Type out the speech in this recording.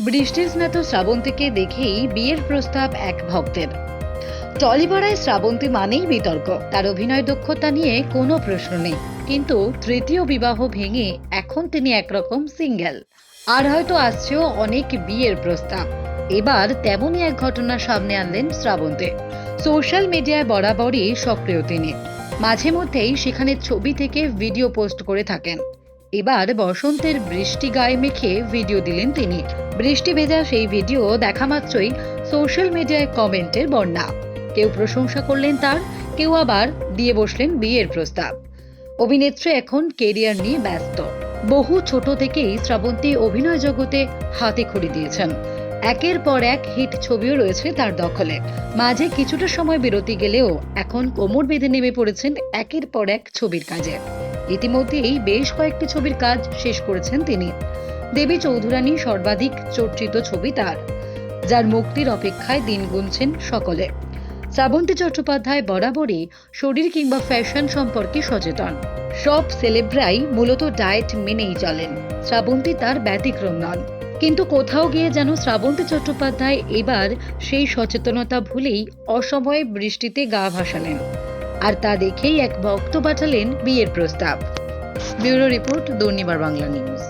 বৃষ্টির স্নাত শ্রাবন্তীকে দেখেই বিয়ের প্রস্তাব এক ভক্তের। টলিপাড়ায় শ্রাবন্তী মানেই বিতর্ক। তার অভিনয় দক্ষতা নিয়ে কোনো প্রশ্ন নেই। কিন্তু তৃতীয় বিবাহ ভেঙে এখন তিনি একরকম সিঙ্গেল। আর হয়তো আসছেও অনেক বিয়ের প্রস্তাব। এবার তেমনই এক ঘটনা সামনে আনলেন শ্রাবন্তী। সোশ্যাল মিডিয়ায় বরাবরই সক্রিয় তিনি। মাঝে মধ্যেই সেখানে ছবি থেকে ভিডিও পোস্ট করে থাকেন। এবার বসন্তের বৃষ্টি গায়ে মেখে ভিডিও দিলেন তিনি। বৃষ্টি ভেজা সেই ভিডিও দেখা মাত্রই সোশ্যাল মিডিয়ায় কমেন্টের বন্যা। কেউ প্রশংসা করলেন তার, কেউ আবার দিয়ে বসলেন বিয়ের প্রস্তাব। অভিনেত্রী এখন কেরিয়ার নিয়ে ব্যস্ত। বহু ছোট থেকেই শ্রাবন্তী অভিনয় জগতে হাতে খড়ি দিয়েছেন। একের পর এক হিট ছবিও রয়েছে তার দখলে। মাঝে কিছুটা সময় বিরতি গেলেও এখন কোমর বেঁধে নেমে পড়েছেন একের পর এক ছবির কাজে। ইতিমধ্যেই বেশ কয়েকটি ছবির কাজ শেষ করেছেন তিনি। দেবী চৌধুরানী সর্বাধিক চর্চিত ছবি তার, যার মুক্তির অপেক্ষায় দিন গুনছেন সকলে। শ্রাবন্তী চট্টোপাধ্যায় বরাবরই শরীর কিংবা ফ্যাশন সম্পর্কে সচেতন। সব সেলেব্রাই মূলত ডায়েট মেনেই চলেন। শ্রাবন্তী তার ব্যতিক্রম নন। কিন্তু কোথাও গিয়ে যেন শ্রাবন্তী চট্টোপাধ্যায় এবার সেই সচেতনতা ভুলেই অসময়ে বৃষ্টিতে গা ভাসালেন। আর তা দেখেই এক ভক্ত পাঠালেন বিয়ের প্রস্তাব। Bureau report Durnibar Bangla news.